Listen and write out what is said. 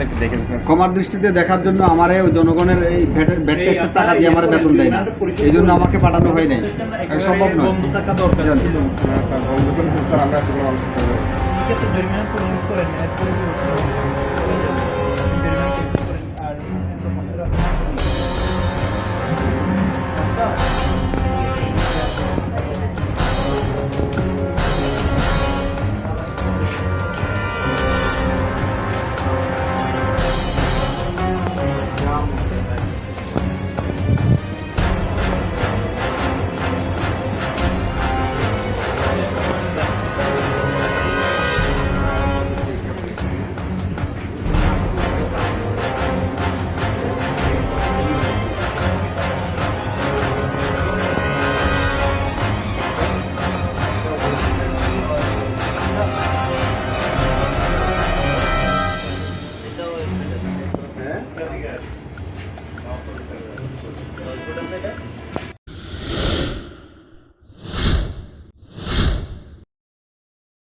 দেখে দিচ্ছেন ক্ষমার দৃষ্টিতে দেখার জন্য আমার এই জনগণের এই ভ্যাটের ভ্যাট ট্যাক্সের টাকা দিয়ে আমার বেতন দেয় না। এই জন্য আমাকে পাঠানো হয় নাই। সম্ভব নয়। টাকা হ্যাঁ